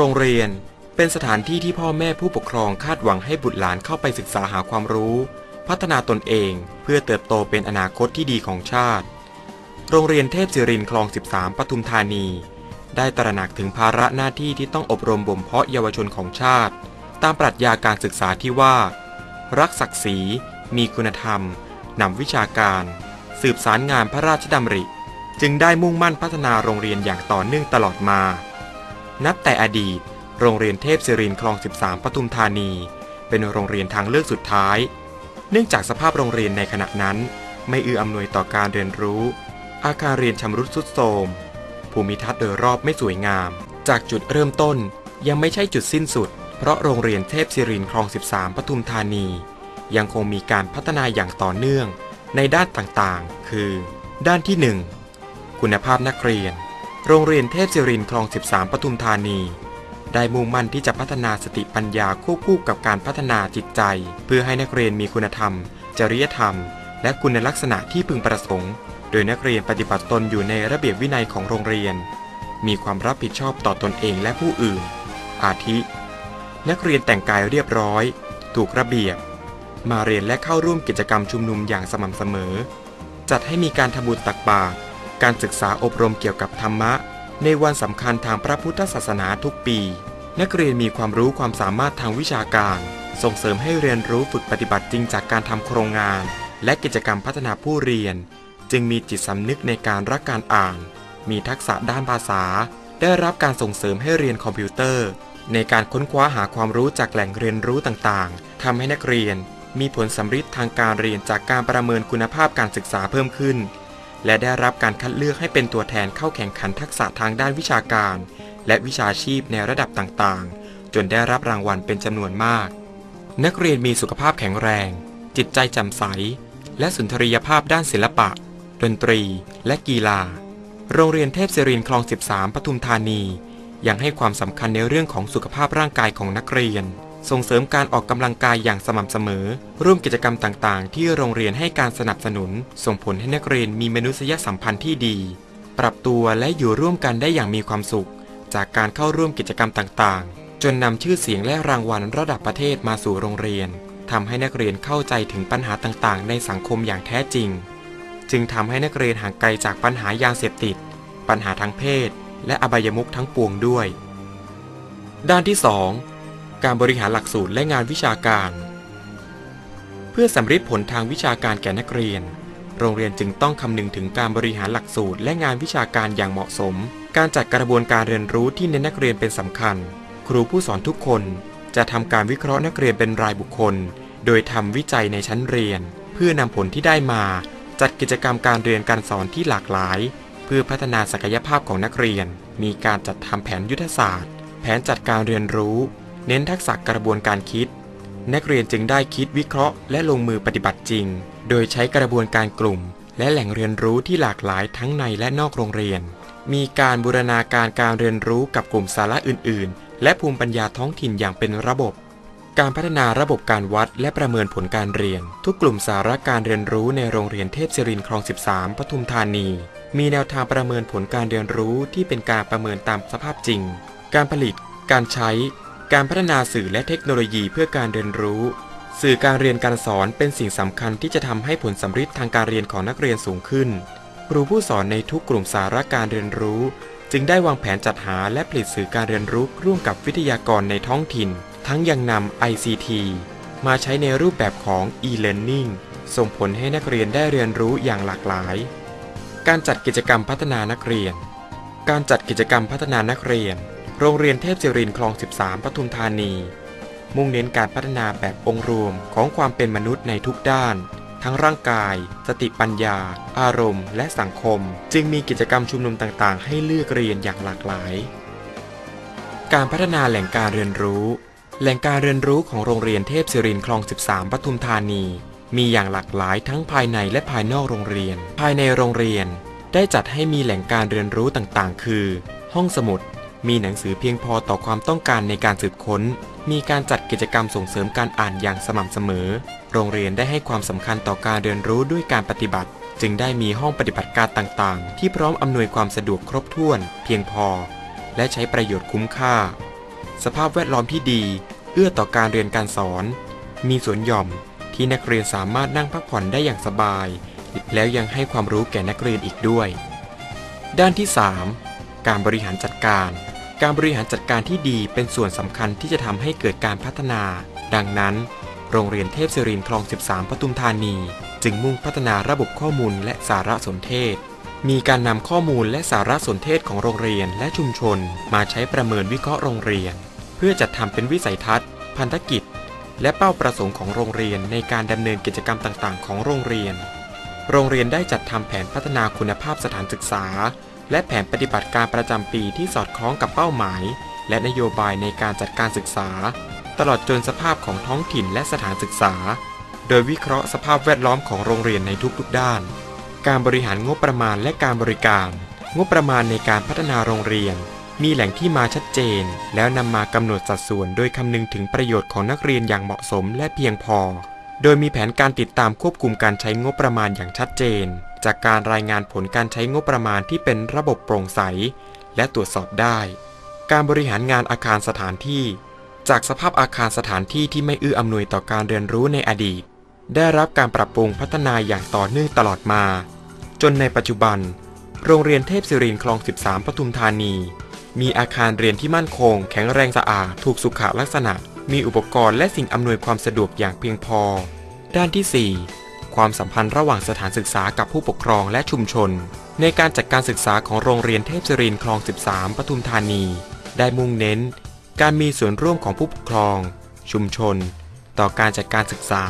โรงเรียนเป็นสถานที่ที่พ่อแม่ผู้ปกครองคาดหวังให้บุตรหลานเข้าไปศึกษาหาความรู้ พัฒนาตนเองเพื่อเติบโตเป็นอนาคตที่ดีของชาติ โรงเรียนเทพศิรินทร์คลอง 13 ปทุมธานี ได้ตระหนักถึงภาระหน้าที่ที่ต้องอบรมบ่มเพาะเยาวชนของชาติ ตามปรัชญาการศึกษาที่ว่า รักศักดิ์ศรี มีคุณธรรมนำวิชาการ สืบสารงานพระราชดำริ จึงได้มุ่งมั่นพัฒนาโรงเรียนอย่างต่อเนื่องตลอดมา นับแต่อดีต โรงเรียนเทพศิรินทร์คลอง 13 ปทุมธานี เป็นโรงเรียนทางเลือกสุดท้าย เนื่องจากสภาพโรงเรียนในขณะนั้น ไม่เอื้ออำนวยต่อการเรียนรู้ อาคารเรียนชำรุดทรุดโทรม ภูมิทัศน์โดยรอบไม่สวยงาม จากจุดเริ่มต้นยังไม่ใช่จุดสิ้นสุด เพราะโรงเรียนเทพศิรินทร์คลอง 13 ปทุมธานี ยังคงมีการพัฒนาอย่างต่อเนื่องในด้านต่างๆ คือ ด้านที่ 1 คุณภาพนักเรียน โรงเรียนเทพศิรินทร์คลอง 13 ปทุมธานี ได้มุ่งมั่นที่จะพัฒนาสติปัญญาควบคู่กับการพัฒนาจิตใจ เพื่อให้นักเรียนมีคุณธรรม จริยธรรม และคุณลักษณะที่พึงประสงค์ โดยนักเรียนปฏิบัติตนอยู่ในระเบียบวินัยของโรงเรียน มีความรับผิดชอบต่อตอนเองและผู้อื่น อาทิ นักเรียนแต่งกายเรียบร้อย ถูกระเบียบ มาเรียนและเข้าร่วมกิจกรรมชุมนุมอย่างสม่ำเสมอ จัดให้มีการทำบุญตักบาตร การศึกษาอบรมเกี่ยวกับธรรมะ ในวันสำคัญทางพระพุทธศาสนาทุกปี นักเรียนมีความรู้ความสามารถทางวิชาการ ส่งเสริมให้เรียนรู้ฝึกปฏิบัติจริงจากการทำโครงงาน และกิจกรรมพัฒนาผู้เรียน จึงมีจิตสำนึกในการรักการอ่าน มีทักษะด้านภาษา ได้รับการส่งเสริมให้เรียนคอมพิวเตอร์ ในการค้นคว้าหาความรู้จากแหล่งเรียนรู้ต่างๆทำให้นักเรียนมีผลสำฤทธิ์ทางการเรียนจากการประเมินคุณภาพการศึกษาเพิ่มขึ้น และได้รับการคัดเลือกให้เป็นตัวแทนเข้าแข่งขันทักษะทางด้านวิชาการ และวิชาชีพในระดับต่างๆ จนได้รับรางวัลเป็นจำนวนมาก นักเรียนมีสุขภาพแข็งแรง จิตใจแจ่มใส และสุนทรียภาพด้านศิลปะ ดนตรี และกีฬา โรงเรียนเทพศิรินคลอง 13 ปทุมธานี ยังให้ความสำคัญในเรื่องของสุขภาพร่างกายของนักเรียน ส่งเสริมการออกกำลังกายอย่างสม่ำเสมอ ร่วมกิจกรรมต่างๆ ที่โรงเรียนให้การสนับสนุน ส่งผลให้นักเรียนมีมนุษยสัมพันธ์ที่ดี ปรับตัวและอยู่ร่วมกันได้อย่างมีความสุข จากการเข้าร่วมกิจกรรมต่างๆ จนนำชื่อเสียงและรางวัลระดับประเทศมาสู่โรงเรียนทำให้นักเรียนเข้าใจถึงปัญหาต่างๆ ในสังคมอย่างแท้จริง จึงทำให้นักเรียนห่างไกลจากปัญหายาเสพติด ปัญหาทางเพศ และอบายมุขทั้งปวงด้วย ด้านที่ 2 การบริหารหลักสูตรและงานวิชาการ เพื่อสำฤทธิ์ผลทางวิชาการแก่นักเรียน โรงเรียนจึงต้องคำนึงถึงการบริหารหลักสูตรและงานวิชาการอย่างเหมาะสม การจัดกระบวนการเรียนรู้ที่เน้นนักเรียนเป็นสำคัญ ครูผู้สอนทุกคนจะทำการวิเคราะห์นักเรียนเป็นรายบุคคล โดยทำวิจัยในชั้นเรียน เพื่อนำผลที่ได้มา จัดกิจกรรมการเรียนการสอนที่หลากหลาย เพื่อพัฒนาศักยภาพของนักเรียน มีการจัดทำแผนยุทธศาสตร์ แผนจัดการเรียนรู้ เน้นทักษะกระบวนการคิด นักเรียนจึงได้คิดวิเคราะห์ และลงมือปฏิบัติจริง โดยใช้กระบวนการกลุ่ม และแหล่งเรียนรู้ที่หลากหลายทั้งในและนอกโรงเรียน มีการบูรณาการการเรียนรู้กับกลุ่มสาระอื่น ๆ และภูมิปัญญาท้องถิ่นอย่างเป็นระบบ การพัฒนาระบบการวัดและประเมินผลการเรียน ทุกกลุ่มสาระการเรียนรู้ในโรงเรียนเทพศิรินคลอง 13 ปทุมธานี มีแนวทางประเมินผลการเรียนรู้ที่เป็นการประเมินตามสภาพจริง การผลิต การใช้ การพัฒนาสื่อและเทคโนโลยีเพื่อการเรียนรู้ สื่อการเรียนการสอนเป็นสิ่งสำคัญที่จะทำให้ผลสำฤทธิ์ทางการเรียนของนักเรียนสูงขึ้น ครูผู้สอนในทุกกลุ่มสาระการเรียนรู้ จึงได้วางแผนจัดหาและผลิตสื่อการเรียนรู้ร่วมกับวิทยากรในท้องถิ่น ทั้งยังนำ ICT มาใช้ในรูปแบบของ e-learning ส่งผลให้นักเรียนได้เรียนรู้อย่างหลากหลาย การจัดกิจกรรมพัฒนานักเรียน การจัดกิจกรรมพัฒนานักเรียน โรงเรียนเทพศิรินคลอง 13 ปทุมธานี มุ่งเน้นการพัฒนาแบบองค์รวมของความเป็นมนุษย์ในทุกด้าน ทั้งร่างกาย สติปัญญา อารมณ์ และสังคม จึงมีกิจกรรมชุมนุมต่างๆ ให้เลือกเรียนอย่างหลากหลาย การพัฒนาแหล่งการเรียนรู้ แหล่งการเรียนรู้ของโรงเรียนเทพศิรินคลอง 13 ปทุมธานี มีอย่างหลากหลายทั้งภายในและภายนอกโรงเรียน ภายในโรงเรียน ได้จัดให้มีแหล่งการเรียนรู้ต่างๆ คือ ห้องสมุด มีหนังสือเพียงพอต่อความต้องการในการสืบค้น มีการจัดกิจกรรมส่งเสริมการอ่านอย่างสม่ำเสมอ โรงเรียนได้ให้ความสำคัญต่อการเรียนรู้ด้วยการปฏิบัติ จึงได้มีห้องปฏิบัติการต่างๆ ที่พร้อมอำนวยความสะดวกครบถ้วน เพียงพอ และใช้ประโยชน์คุ้มค่า สภาพแวดล้อมที่ดี เอื้อต่อการเรียนการสอน มีสวนหย่อมที่นักเรียนสามารถนั่งพักผ่อนได้อย่างสบาย แล้วยังให้ความรู้แก่นักเรียนอีกด้วย ด้านที่ 3 การบริหารจัดการ การบริหารจัดการที่ดีเป็นส่วนสำคัญที่จะทำให้เกิดการพัฒนา ดังนั้น โรงเรียนเทพศิรินทร์คลอง 13 ปทุมธานี จึงมุ่งพัฒนาระบบข้อมูลและสารสนเทศ มีการนำข้อมูลและสารสนเทศของโรงเรียนและชุมชน มาใช้ประเมินวิเคราะห์โรงเรียน เพื่อจัดทำเป็นวิสัยทัศน์ พันธกิจ และเป้าประสงค์ของโรงเรียนในการดำเนินกิจกรรมต่าง ๆ ของโรงเรียน โรงเรียนได้จัดทำแผนพัฒนาคุณภาพสถานศึกษา และแผนปฏิบัติการประจำปีที่สอดคล้องกับเป้าหมาย และนโยบายในการจัดการศึกษา ตลอดจนสภาพของท้องถิ่นและสถานศึกษา โดยวิเคราะห์สภาพแวดล้อมของโรงเรียนในทุกๆด้าน การบริหารงบประมาณและการบริการ งบประมาณในการพัฒนาโรงเรียน มีแหล่งที่มาชัดเจน แล้วนำมากำหนดสัดส่วน โดยคำนึงถึงประโยชน์ของนักเรียนอย่างเหมาะสมและเพียงพอ โดยมีแผนการติดตามควบคุมการใช้งบประมาณอย่างชัดเจน จากการรายงานผลการใช้งบประมาณที่เป็นระบบโปร่งใส และตรวจสอบได้ การบริหารงานอาคารสถานที่ จากสภาพอาคารสถานที่ที่ไม่เอื้ออำนวยต่อการเรียนรู้ในอดีต ได้รับการปรับปรุงพัฒนาอย่างต่อเนื่องตลอดมา จนในปัจจุบัน โรงเรียนเทพศิรินทร์คลอง 13 ปทุมธานี มีอาคารเรียนที่มั่นคง แข็งแรงสะอาดถูกสุขลักษณะ มีอุปกรณ์และสิ่งอำนวยความสะดวกอย่างเพียงพอ ด้านที่ 4 ความสัมพันธ์ระหว่างสถานศึกษากับผู้ปกครองและชุมชน ในการจัดการศึกษาของโรงเรียนเทพศรินทร์คลอง 13 ปทุมธานี ได้มุ่งเน้น การมีส่วนร่วมของผู้ปกครอง ชุมชน ต่อการจัดการศึกษา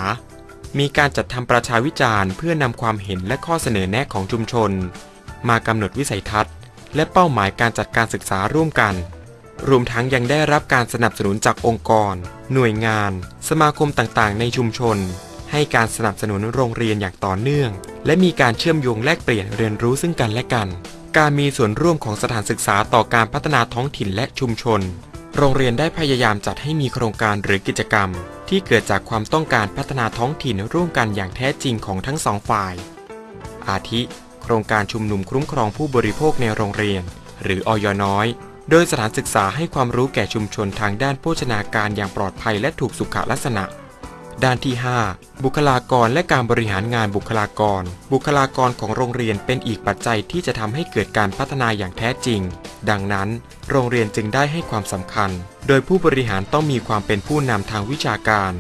มีการจัดทำประชาวิจารณ์เพื่อนำความเห็นและข้อเสนอแนะของชุมชน มากำหนดวิสัยทัศน์ และเป้าหมายการจัดการศึกษาร่วมกันรวมทั้งยังได้รับการสนับสนุนจากองค์กร หน่วยงาน สมาคมต่างๆ ในชุมชน ให้การสนับสนุนโรงเรียนอย่างต่อเนื่อง และมีการเชื่อมโยงแลกเปลี่ยนเรียนรู้ซึ่งกันและกัน การมีส่วนร่วมของสถานศึกษาต่อการพัฒนาท้องถิ่นและชุมชน โรงเรียนได้พยายามจัดให้มีโครงการหรือกิจกรรม ที่เกิดจากความต้องการพัฒนาท้องถิ่นร่วมกันอย่างแท้จริงของทั้งสองฝ่าย อาทิ โครงการชุมนุมคุ้มครองผู้บริโภคในโรงเรียน หรืออยน้อย โดยสถานศึกษาให้ความรู้แก่ชุมชนทางด้านโภชนาการอย่างปลอดภัยและถูกสุขลักษณะ ด้านที่ 5 บุคลากรและการบริหารงานบุคลากร บุคลากรของโรงเรียนเป็นอีกปัจจัยที่จะทำให้เกิดการพัฒนาอย่างแท้จริง ดังนั้น โรงเรียนจึงได้ให้ความสำคัญ โดยผู้บริหารต้องมีความเป็นผู้นำทางวิชาการ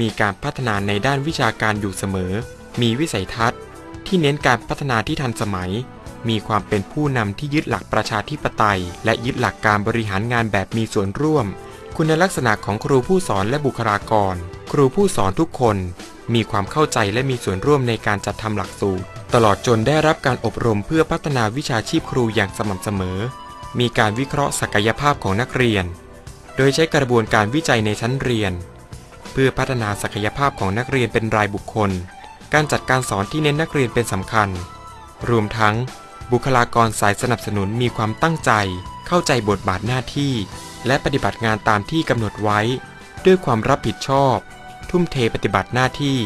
มีการพัฒนาในด้านวิชาการอยู่เสมอ มีวิสัยทัศน์ ที่เน้นการพัฒนาที่ทันสมัย มีความเป็นผู้นำที่ยึดหลักประชาธิปไตย และยึดหลักการบริหารงานแบบมีส่วนร่วม คุณลักษณะของครูผู้สอนและบุคลากร ครูผู้สอนทุกคนมีความเข้าใจและมีส่วนร่วมในการจัดทำหลักสูตร ตลอดจนได้รับการอบรมเพื่อพัฒนาวิชาชีพครูอย่างสม่ำเสมอ มีการวิเคราะห์ศักยภาพของนักเรียน โดยใช้กระบวนการวิจัยในชั้นเรียน เพื่อพัฒนาศักยภาพของนักเรียนเป็นรายบุคคล การจัดการสอนที่เน้นนักเรียนเป็นสำคัญ รวมทั้ง บุคลากรสายสนับสนุนมีความตั้งใจ เข้าใจบทบาทหน้าที่ และปฏิบัติงานตามที่กำหนดไว้ ด้วยความรับผิดชอบ ทุ่มเทปฏิบัติหน้าที่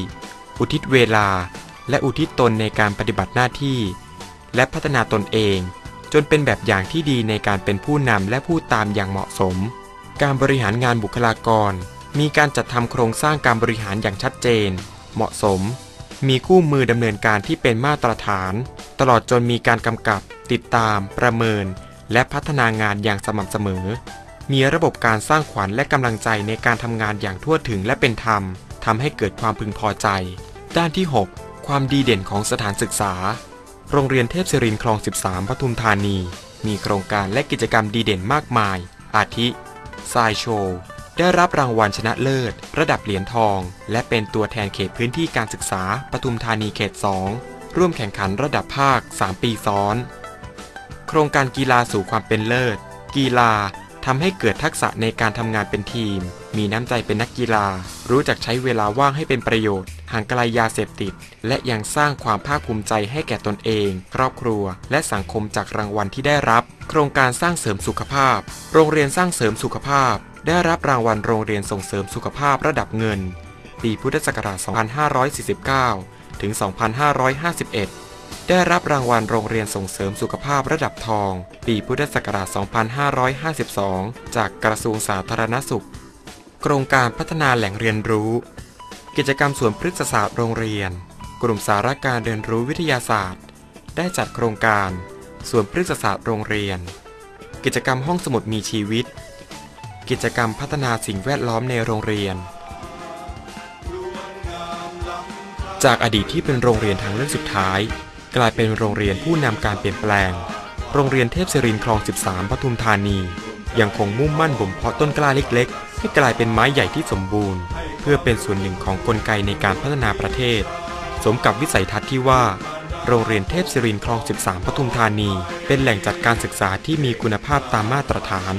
อุทิศเวลา และอุทิศตนในการปฏิบัติหน้าที่ และพัฒนาตนเอง จนเป็นแบบอย่างที่ดีในการเป็นผู้นำและผู้ตามอย่างเหมาะสม การบริหารงานบุคลากร มีการจัดทำโครงสร้างการบริหารอย่างชัดเจน เหมาะสม มีคู่มือดำเนินการที่เป็นมาตรฐาน ตลอดจนมีการกำกับ ติดตาม ประเมิน และพัฒนางานอย่างสม่ำเสมอ มีระบบการสร้างขวัญและกำลังใจในการทำงานอย่างทั่วถึงและเป็นธรรมทำให้เกิดความพึงพอใจ ด้านที่ 6 ความดีเด่นของสถานศึกษา โรงเรียนเทพศิรินทร์คลอง 13 ปทุมธานี มีโครงการและกิจกรรมดีเด่นมากมาย อาทิทรายโชว์ ได้รับรางวัลชนะเลิศ ระดับเหรียญทอง และเป็นตัวแทนเขตพื้นที่การศึกษาปทุมธานีเขต 2 ร่วมแข่งขันระดับภาค 3 ปีซ้อน โครงการกีฬาสู่ความเป็นเลิศ กีฬา ทำให้เกิดทักษะในการทำงานเป็นทีม มีน้ำใจเป็นนักกีฬา รู้จักใช้เวลาว่างให้เป็นประโยชน์ ห่างไกลยาเสพติด และยังสร้างความภาคภูมิใจให้แก่ตนเอง ครอบครัว และสังคมจากรางวัลที่ได้รับ โครงการสร้างเสริมสุขภาพ โรงเรียนสร้างเสริมสุขภาพ ได้รับรางวัลโรงเรียนส่งเสริมสุขภาพระดับเงิน ปีพุทธศักราช 2549 ถึง 2551 ได้รับรางวัลโรงเรียนส่งเสริมสุขภาพระดับทอง ปีพุทธศักราช 2552 จากกระทรวงสาธารณสุข โครงการพัฒนาแหล่งเรียนรู้ กิจกรรมสวนพฤกษศาสตร์โรงเรียน กลุ่มสาระการเรียนรู้วิทยาศาสตร์ ได้จัดโครงการสวนพฤกษศาสตร์โรงเรียน กิจกรรมห้องสมุดมีชีวิต กิจกรรมพัฒนาสิ่งแวดล้อมในโรงเรียนจากอดีตที่เป็นโรงเรียนทางเลือกสุดท้าย กลายเป็นโรงเรียนผู้นำการเปลี่ยนแปลง โรงเรียนเทพศิรินทร์คลอง 13 ปทุมธานี ยังคงมุ่งมั่นบ่มเพาะต้นกล้าเล็กๆ ให้กลายเป็นไม้ใหญ่ที่สมบูรณ์ เพื่อเป็นส่วนหนึ่งของกลไกในการพัฒนาประเทศ สมกับวิสัยทัศน์ที่ว่า โรงเรียนเทพศิรินทร์คลอง 13 ปทุมธานี เป็นแหล่งจัดการศึกษาที่มีคุณภาพตามมาตรฐาน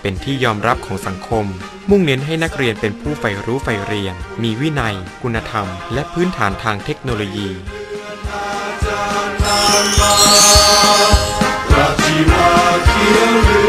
เป็นที่ยอมรับของสังคม มุ่งเน้นให้นักเรียนเป็นผู้ใฝ่รู้ใฝ่เรียน มีวินัย คุณธรรม และพื้นฐานทางเทคโนโลยี ราชีวาเขียวเหลื